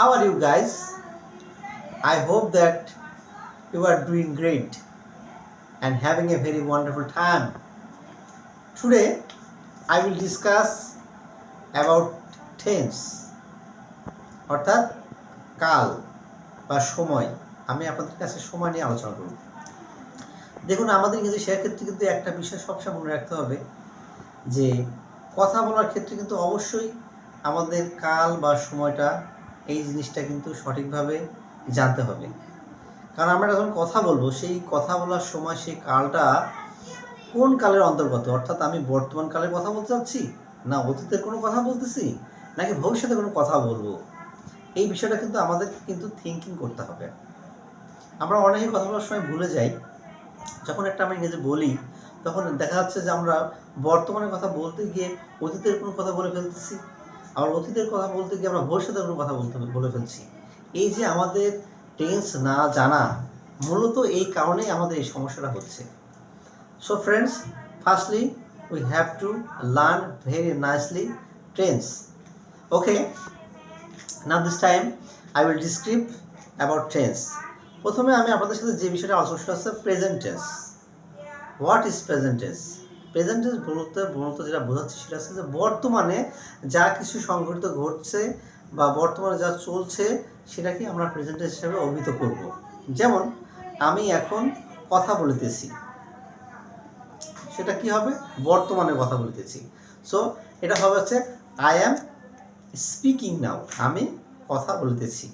How are you guys? I hope that you are doing great and having a very wonderful time. Today, I will discuss about tense, অর্থাৎ কাল বা সময় আমি আপনাদের কাছে সময় নিয়ে আলোচনা করব দেখুন, আমাদের ইংরেজি শেখার ক্ষেত্রে কিন্তু একটা বিষয় সবসময় মনে রাখতে হবে যে, কথা বলার ক্ষেত্রে কিন্তু অবশ্যই আমাদের কাল বা সময়টা এই জিনিসটা কিন্তু সঠিকভাবে জানতে হবে। কারণ আমরা যখন কথা বলব, সেই কথা বলার সময় সেই কালটা কোন কালের অন্তর্গত? অর্থাৎ আমি বর্তমান কালের কথা বলতে চাচ্ছি? না, অতীতের কোনো কথা বলতেছি? নাকি ভবিষ্যতে কোনো কথা বলব? এই বিষয়টা কিন্তু আমাদের কিন্তু থিঙ্কিং করতে হবে। আমরা অনেকে কথা বলার সময় ভুলে যাই। যখন একটা আমি নিজে বলি, তখন দেখা যাচ্ছে যে আমরা বর্তমানের কথা বলতে গিয়ে অতীতের কোনো কথা বলে ফেলতেছি। আবার অতীতের কথা বলতে গিয়ে আমরা ভবিষ্যতের কোনো কথা বলতে বলে ফেলছি। এই যে আমাদের টেন্স না জানা, মূলত এই কারণেই আমাদের এই সমস্যাটা হচ্ছে। So friends firstly we have to learn very nicely tense okay now this time I will describe about tense প্রথমে আমি আপনাদের সাথে যে বিষয়টা আলোচনা হচ্ছে present tense what is present tense present tense বলতে মূলত যেটা বোঝাচ্ছে সেটা হচ্ছে যে বর্তমানে যা কিছু সংঘটিত ঘটছে বা বর্তমানে যা চলছে সেটাকে আমরা প্রেজেন্ট টেন্স হিসাবে অভিহিত করব। যেমন, আমি এখন কথা বলিতেছি। সেটা কি হবে? বর্তমানে কথা বলিতেছি। সো এটা হবে হচ্ছে আই অ্যাম স্পিকিং নাও আমি কথা বলিতেছি।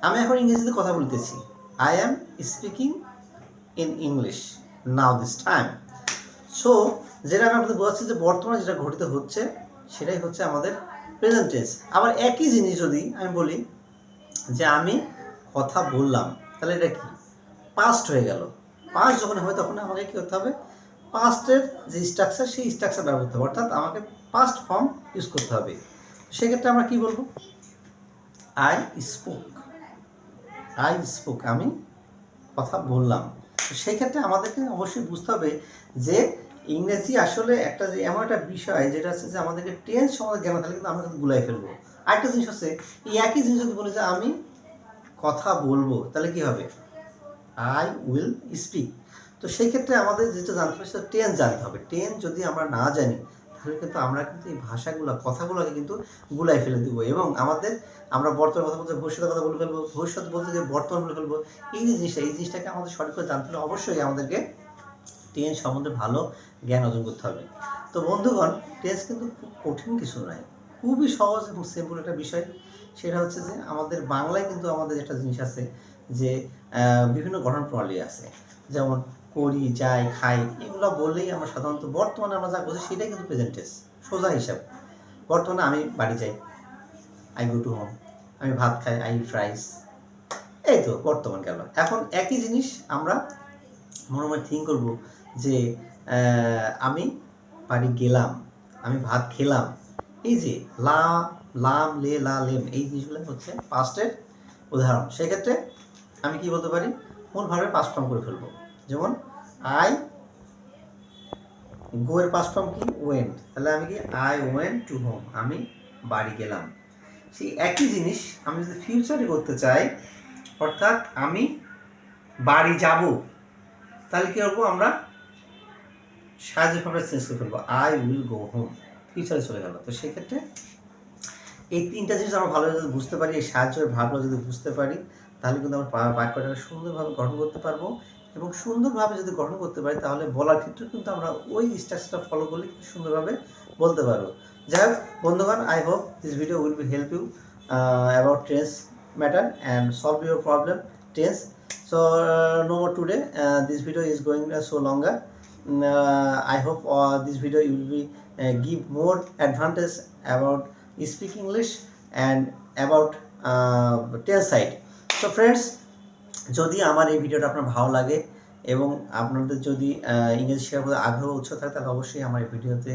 আমি এখন ইংরেজিতে কথা বলিতেছি। I am speaking in English now this time so যেটা আমি আপনাদের বোঝাচ্ছি যে বর্তমানে যেটা ঘটিত হচ্ছে, সেটাই হচ্ছে আমাদের প্রেজেন্ট টেন্স আবার একই জিনিস যদি আমি বলি, যে আমি কথা বললাম, তাহলে এটা কি? পাস্ট হয়ে গেল। পাস্ট যখন হবে তখন আমাকে কী করতে হবে? পাস্টের যে স্ট্রাকচার সেই স্ট্রাকচার ব্যবহার করতে হবে। অর্থাৎ আমাকে পাস্ট ফর্ম ইউজ করতে হবে। সেক্ষেত্রে আমরা কি বলব? আই স্পোক আই স্পোক আমি কথা বললাম। সেই ক্ষেত্রে আমাদেরকে অবশ্যই বুঝতে হবে যে ইংরেজি আসলে একটা যে এমন একটা বিষয় যেটা হচ্ছে যে আমাদেরকে টেন্স সম্বন্ধে জ্ঞান থাকলে কিন্তু আমরা কিন্তু গুলাই ফেলব। আরেকটা জিনিস হচ্ছে, এই একই জিনিস যদি বলে যে আমি কথা বলব, তাহলে কি হবে? আই উইল স্পিক তো সেই ক্ষেত্রে আমাদের যেটা জানতে হবে সেটা টেন্স জানতে হবে। টেন্স যদি আমরা না জানি তাহলে কিন্তু আমরা কিন্তু এই ভাষাগুলো, কথাগুলোকে কিন্তু গুলাই ফেলে দিব এবং আমাদের, আমরা বর্তমান কথা বলতে, ভবিষ্যতের কথা বলে ফেলব, ভবিষ্যৎ বলতে যে বর্তমান বলে ফেলব, এই যে জিনিসটা, এই জিনিসটাকে আমাদের সঠিক করে জানতে হলে অবশ্যই আমাদেরকে টেন্স সম্বন্ধে ভালো জ্ঞান অর্জন করতে হবে। তো বন্ধুগণ, টেন্স কিন্তু খুব কঠিন কিছু নয়, খুবই সহজ এবং সিম্পল একটা বিষয়। সেটা হচ্ছে যে আমাদের বাংলায় কিন্তু আমাদের একটা জিনিস আছে যে বিভিন্ন গঠন প্রণালী আছে। যেমন করি, যাই, খাই, এগুলো বললেই আমরা সাধারণত বর্তমানে আমরা যা করছি সেটাই কিন্তু প্রেজেন্ট টেন্স সোজা হিসাব। বর্তমানে আমি বাড়ি যাই আই গো টু হোম আমি ভাত খাই আই ইট রাইস এই তো বর্তমান গেল। এখন একই জিনিস আমরা মনে মনে থিঙ্ক করব যে আমি বাড়ি গেলাম, আমি ভাত খেলাম, এই যে লা, লাম, লে, লা, লেম, এই জিনিসগুলো হচ্ছে পাস্টের উদাহরণ। সেক্ষেত্রে আমি কি বলতে পারি? মূল ভাবে পাস্ট ফর্ম করে ফেলব। যেমন আই গো এর পাস্ট ফর্ম কি? ওয়েন্ট তাহলে আমি কি? আই ওয়েন্ট টু হোম আমি বাড়ি গেলাম। সেই একই জিনিস আমি যদি ফিউচারে করতে চাই, অর্থাৎ আমি বাড়ি যাব, তাহলে কি করব আমরা? সাহায্য ভাবটা চেঞ্জ করে ফেলব। আই উইল গো হোম ফিউচারে চলে গেল। তো সেক্ষেত্রে এই তিনটা জিনিস আমরা ভালোভাবে যদি বুঝতে পারি, এই সাহায্যের ভাবগুলো যদি বুঝতে পারি, তাহলে কিন্তু আমরা বাক্যটাকে সুন্দরভাবে গঠন করতে পারব। এবং সুন্দরভাবে যদি গঠন করতে পারি, তাহলে বলার ক্ষেত্রে কিন্তু আমরা ওই স্ট্যাটাসটা ফলো করলে সুন্দরভাবে বলতে পারব। যাই হোক, বন্ধুগণ I hope this video will be help you about tense matter and solve your problem tense so no more today this video is going so longer I hope this video will be give more advantage about speak English and about tense side so friends যদি আমার এই ভিডিওটা আপনার ভালো লাগে এবং আপনাদের যদি ইংরেজি শেয়ার করতে আগ্রহ উৎসাহ থাকে, তাহলে অবশ্যই আমার এই ভিডিওতে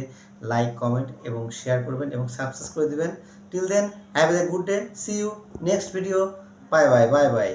লাইক কমেন্ট এবং শেয়ার করবেন এবং সাবস্ক্রাইব করে দিবেন। Till then have a good day see you next video bye bye bye bye